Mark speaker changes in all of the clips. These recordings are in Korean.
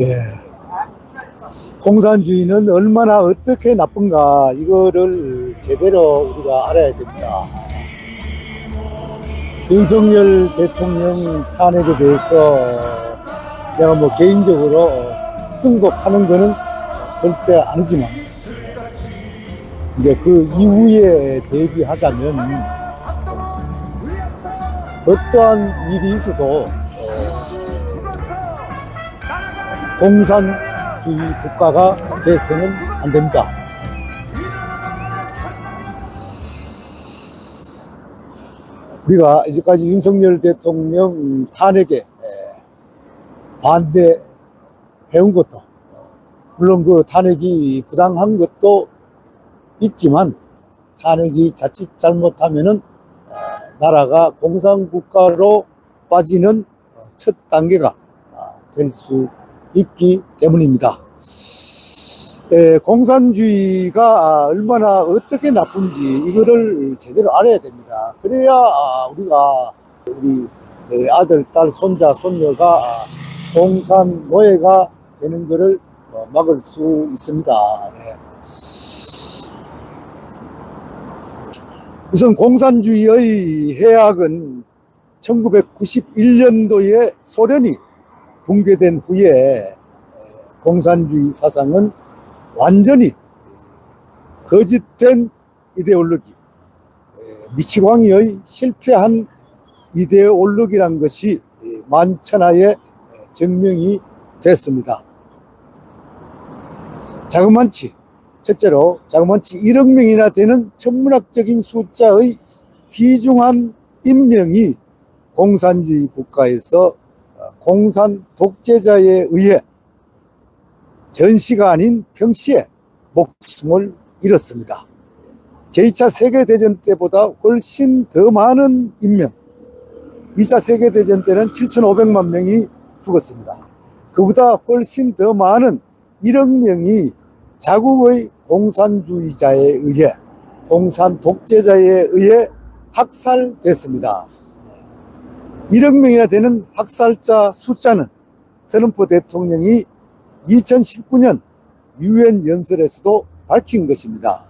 Speaker 1: 예. 공산주의는 얼마나 어떻게 나쁜가 이거를 제대로 우리가 알아야 됩니다. 윤석열 대통령 탄핵에 대해서 내가 뭐 개인적으로 승복하는 거는 절대 아니지만 이제 그 이후에 대비하자면 어, 어떠한 일이 있어도 공산주의 국가가 돼서는 안 됩니다. 우리가 이제까지 윤석열 대통령 탄핵에 에, 반대해온 것도 물론 그 탄핵이 부당한 것도 있지만 탄핵이 자칫 잘못하면은 어, 나라가 공산국가로 빠지는 어, 첫 단계가 될 수 있기 때문입니다. 에, 공산주의가 아, 얼마나 어떻게 나쁜지 이거를 제대로 알아야 됩니다. 그래야 아, 우리가 우리 에, 아들, 딸, 손자, 손녀가 아, 공산 노예가 되는 것을 어, 막을 수 있습니다. 예. 우선 공산주의의 해악은 1991년도에 소련이 붕괴된 후에 공산주의 사상은 완전히 거짓된 이데올로기, 미치광이의 실패한 이데올로기란 것이 만천하에 증명이 됐습니다. 자그만치 첫째로 자그만치 1억 명이나 되는 천문학적인 숫자의 귀중한 인명이 공산주의 국가에서 공산 독재자에 의해 전시가 아닌 평시에 목숨을 잃었습니다. 제2차 세계대전 때보다 훨씬 더 많은 인명, 2차 세계대전 때는 7,500만 명이 죽었습니다. 그보다 훨씬 더 많은 1억 명이 자국의 공산주의자에 의해, 공산 독재자에 의해 학살됐습니다. 1억 명이나 되는 학살자 숫자는 트럼프 대통령이 2019년 유엔 연설에서도 밝힌 것입니다.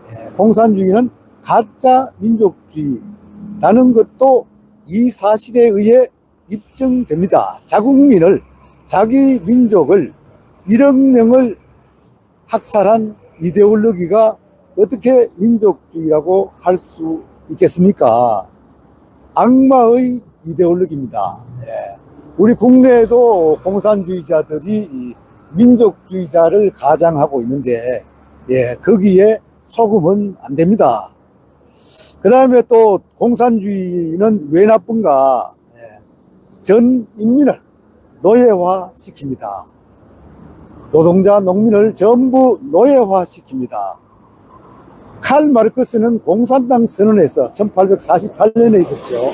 Speaker 1: 예, 공산주의는 가짜 민족주의라는 것도 이 사실에 의해 입증됩니다. 자국민을, 자기 민족을 1억 명을 학살한 이데올로기가 어떻게 민족주의라고 할 수 있겠습니까? 악마의 이데올로기입니다. 예. 우리 국내에도 공산주의자들이 이 민족주의자를 가장하고 있는데, 예, 거기에 속으면 안 됩니다. 그 다음에 또 공산주의는 왜 나쁜가? 예, 전 인민을 노예화 시킵니다. 노동자, 농민을 전부 노예화 시킵니다. 칼 마르크스는 공산당 선언에서 1848년에 있었죠.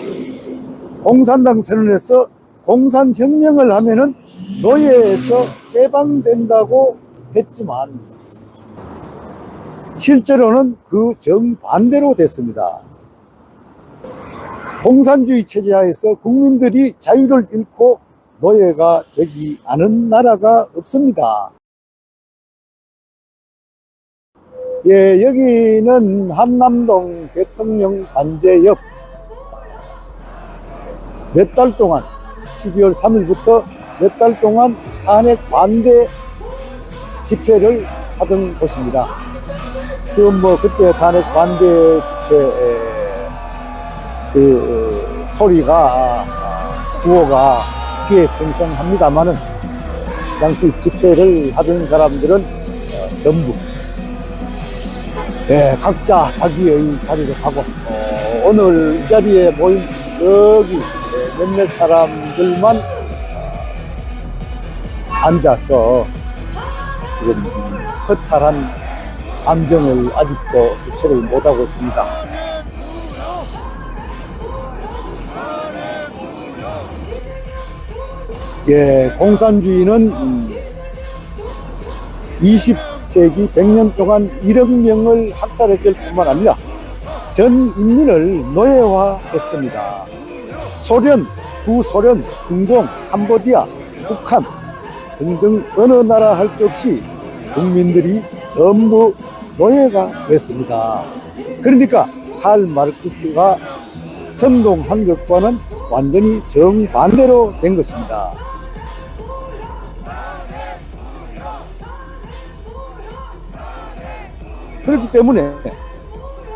Speaker 1: 공산당 선언에서 공산혁명을 하면은 노예에서 해방된다고 했지만 실제로는 그 정반대로 됐습니다. 공산주의 체제 하에서 국민들이 자유를 잃고 노예가 되지 않은 나라가 없습니다. 예, 여기는 한남동 대통령 관제 옆 몇 달 동안 12월 3일부터 몇 달 동안 탄핵 반대 집회를 하던 곳입니다. 지금 뭐 그때 탄핵 반대 집회 그 소리가 구호가 귀에 생생합니다만은 당시 집회를 하던 사람들은 어, 전부 예, 각자 자기의 자리로 가고 어, 오늘 이 자리에 모인 여기 예, 몇몇 사람들만 어, 앉아서 지금 허탈한 감정을 아직도 주체를 못하고 있습니다. 예, 공산주의는 음, 20 세기 100년 동안 1억 명을 학살했을 뿐만 아니라 전 인민을 노예화했습니다. 소련, 구소련, 중공, 캄보디아, 북한, 등등 어느 나라 할 것 없이 국민들이 전부 노예가 됐습니다. 그러니까 칼 마르크스가 선동한 것과는 완전히 정반대로 된 것입니다. 그렇기 때문에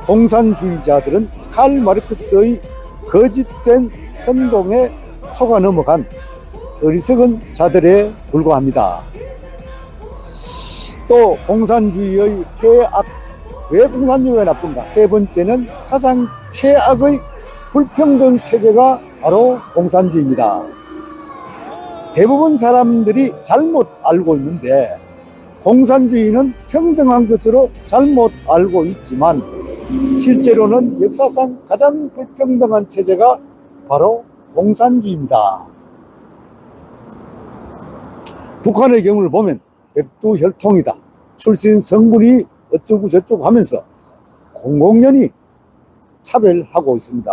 Speaker 1: 공산주의자들은 칼 마르크스의 거짓된 선동에 속아 넘어간 어리석은 자들에 불과합니다. 또 공산주의의 폐악, 왜 공산주의가 나쁜가? 세 번째는 사상 최악의 불평등 체제가 바로 공산주의입니다. 대부분 사람들이 잘못 알고 있는데 공산주의는 평등한 것으로 잘못 알고 있지만 실제로는 역사상 가장 불평등한 체제가 바로 공산주의입니다. 북한의 경우를 보면 백두혈통이다. 출신 성분이 어쩌고 저쩌고 하면서 공공연히 차별하고 있습니다.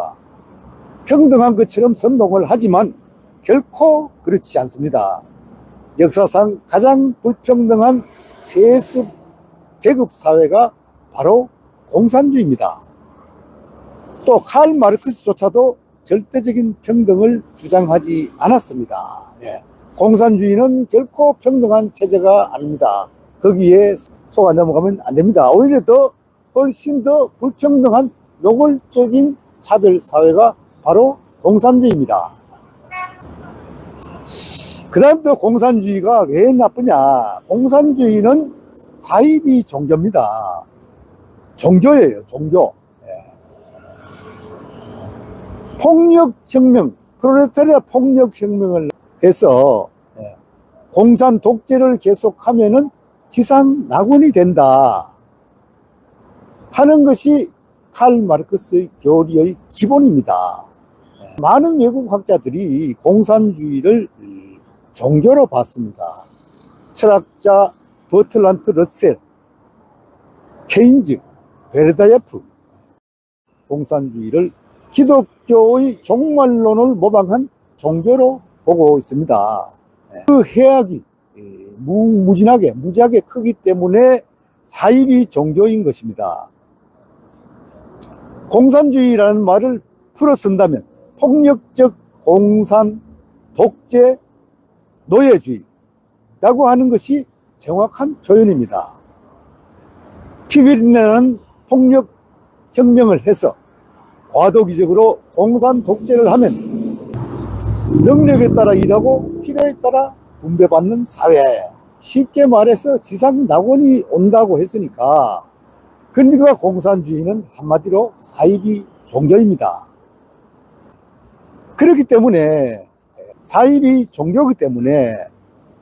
Speaker 1: 평등한 것처럼 선동을 하지만 결코 그렇지 않습니다. 역사상 가장 불평등한 세습 계급 사회가 바로 공산주의입니다. 또 칼 마르크스조차도 절대적인 평등을 주장하지 않았습니다. 예. 공산주의는 결코 평등한 체제가 아닙니다. 거기에 속아 넘어가면 안 됩니다. 오히려 더 훨씬 더 불평등한 노골적인 차별 사회가 바로 공산주의입니다. 그 다음 또 공산주의가 왜 나쁘냐? 공산주의는 사이비 종교입니다. 종교예요, 종교. 예. 폭력혁명, 프로레타리아 폭력혁명을 해서 예, 공산 독재를 계속하면은 지상 낙원이 된다 하는 것이 칼 마르크스의 교리의 기본입니다. 예, 많은 외국 학자들이 공산주의를 종교로 봤습니다. 철학자 버틀란트 러셀, 케인즈, 베르다예프 공산주의를 기독교의 종말론을 모방한 종교로 보고 있습니다. 그 해악이 무무진하게 무지하게 크기 때문에 사입이 종교인 것입니다. 공산주의라는 말을 풀어 쓴다면 폭력적 공산, 독재, 노예주의라고 하는 것이 정확한 표현입니다. 피비린내는 폭력 혁명을 해서 과도기적으로 공산 독재를 하면 능력에 따라 일하고 필요에 따라 분배받는 사회. 쉽게 말해서 지상 낙원이 온다고 했으니까 그러니까 공산주의는 한마디로 사이비 종교입니다. 그렇기 때문에 사이비 종교이기 때문에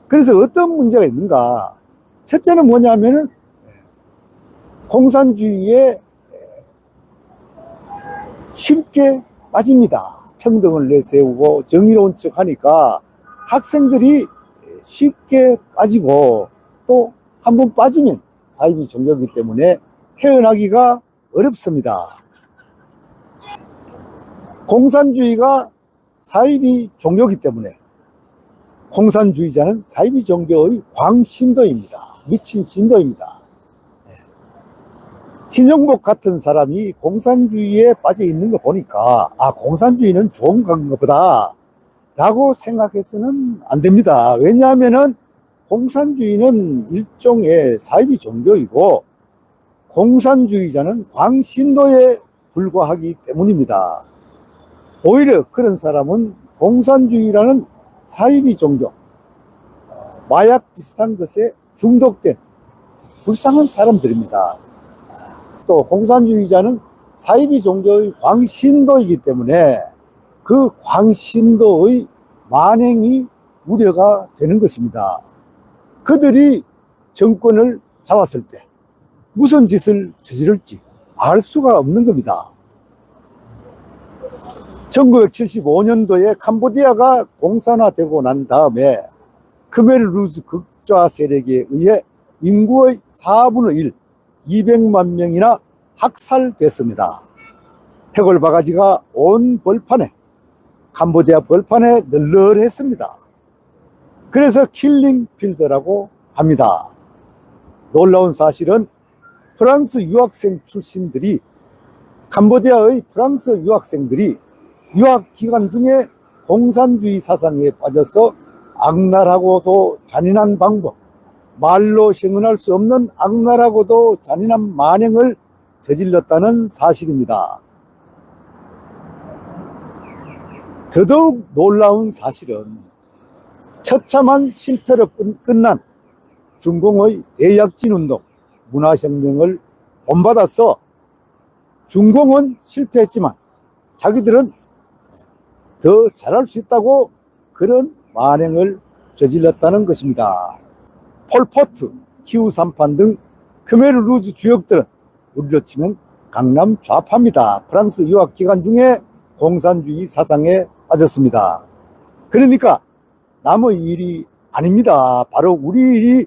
Speaker 1: 그래서 어떤 문제가 있는가? 첫째는 뭐냐면은 공산주의에 쉽게 빠집니다. 평등을 내세우고 정의로운 척 하니까 학생들이 쉽게 빠지고 또 한 번 빠지면 사이비 종교이기 때문에 헤어나기가 어렵습니다. 공산주의가 사이비 종교이기 때문에 공산주의자는 사이비 종교의 광신도입니다. 미친 신도입니다. 신영복 같은 사람이 공산주의에 빠져 있는 거 보니까 아 공산주의는 좋은 건가 보다 라고 생각해서는 안 됩니다. 왜냐하면은 공산주의는 일종의 사이비 종교이고 공산주의자는 광신도에 불과하기 때문입니다. 오히려 그런 사람은 공산주의라는 사이비 종교, 어, 마약 비슷한 것에 중독된 불쌍한 사람들입니다. 또 공산주의자는 사이비 종교의 광신도이기 때문에 그 광신도의 만행이 우려가 되는 것입니다. 그들이 정권을 잡았을 때 무슨 짓을 저지를지 알 수가 없는 겁니다. 1975년도에 캄보디아가 공산화되고 난 다음에 크메르루즈 극좌 세력에 의해 인구의 4분의 1, 200만 명이나 학살됐습니다. 해골 바가지가 온 벌판에 캄보디아 벌판에 널널했습니다. 그래서 킬링 필드라고 합니다. 놀라운 사실은 프랑스 유학생 출신들이 캄보디아의 프랑스 유학생들이 유학 기간 중에 공산주의 사상에 빠져서 악랄하고도 잔인한 방법, 말로 형언할 수 없는 악랄하고도 잔인한 만행을 저질렀다는 사실입니다. 더더욱 놀라운 사실은 처참한 실패로 끝- 끝난 중공의 대약진 운동, 문화혁명을 본받아서 중공은 실패했지만 자기들은 더 잘할 수 있다고 그런 만행을 저질렀다는 것입니다. 폴포트, 키우삼판 등 크메르루즈 주역들은 우리로 치면 강남 좌파입니다. 프랑스 유학 기간 중에 공산주의 사상에 빠졌습니다. 그러니까 남의 일이 아닙니다. 바로 우리 일이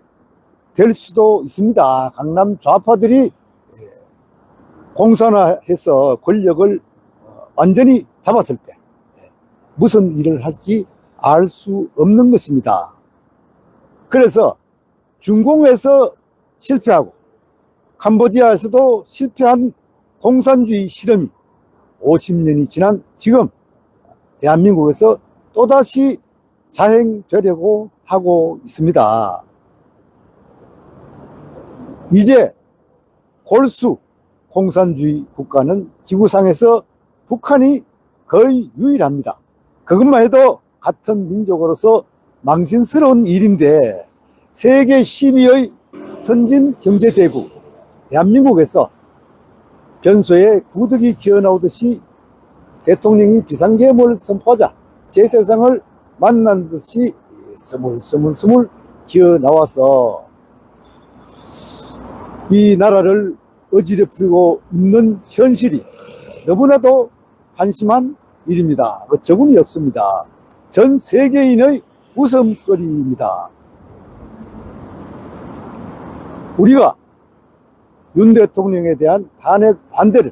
Speaker 1: 될 수도 있습니다. 강남 좌파들이 예, 공산화해서 권력을 어, 완전히 잡았을 때 예, 무슨 일을 할지 알 수 없는 것입니다. 그래서 중공에서 실패하고 캄보디아에서도 실패한 공산주의 실험이 50년이 지난 지금 대한민국에서 또다시 자행되려고 하고 있습니다. 이제 골수 공산주의 국가는 지구상에서 북한이 거의 유일합니다. 그것만 해도 같은 민족으로서 망신스러운 일인데 세계 10위의 선진 경제대국 대한민국에서 변소에 구득이 기어나오듯이 대통령이 비상계엄을 선포하자 제 세상을 만난 듯이 스물스물스물 기어나와서 이 나라를 어지럽히고 있는 현실이 너무나도 한심한 일입니다. 어처구니 없습니다. 전 세계인의 웃음거리입니다. 우리가 윤 대통령에 대한 탄핵 반대를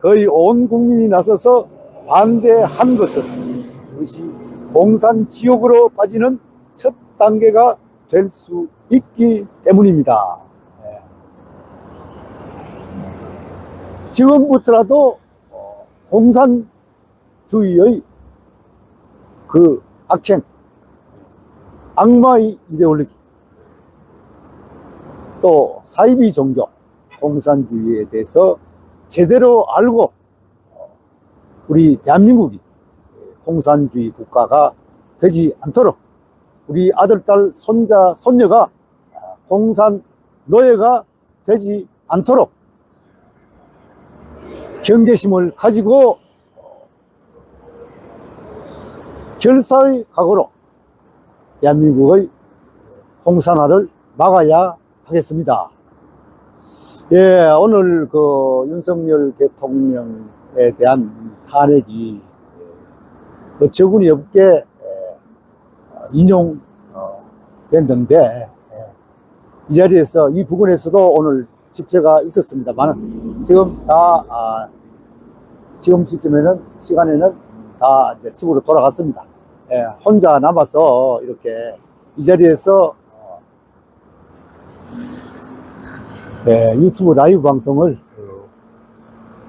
Speaker 1: 거의 온 국민이 나서서 반대한 것은 그것이 공산 지옥으로 빠지는 첫 단계가 될 수 있기 때문입니다. 예. 지금부터라도 어, 공산 주의의 그 악행, 악마의 이데올로기, 또 사이비 종교, 공산주의에 대해서 제대로 알고 어, 우리 대한민국이 공산주의 국가가 되지 않도록 우리 아들, 딸, 손자, 손녀가 아, 공산 노예가 되지 않도록 경계심을 가지고 어, 결사의 각오로 대한민국의 공산화를 막아야 하겠습니다. 예, 오늘 그 윤석열 대통령에 대한 탄핵이 예, 어처구니 없게 예, 인용 어, 예, 이 자리에서 이 부근에서도 오늘 집회가 있었습니다만은 지금 다 아, 지금 시점에는 시간에는 다 이제 집으로 돌아갔습니다. 예, 혼자 남아서 이렇게 이 자리에서 어, 예, 유튜브 라이브 방송을 어,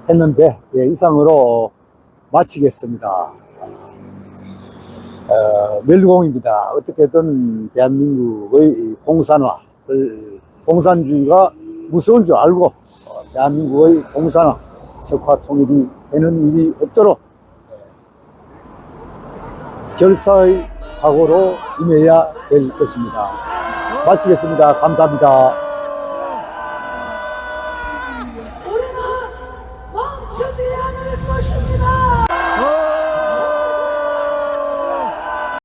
Speaker 1: 했는데 예, 이상으로 마치겠습니다. 어, 멸공입니다. 어떻게든 대한민국의 이 공산화를 공산주의가 무서운 줄 알고 어, 대한민국의 공산화 적화 통일이 되는 일이 없도록 예, 결사의 각오로 임해야 될 것입니다. 마치겠습니다.
Speaker 2: 감사합니다.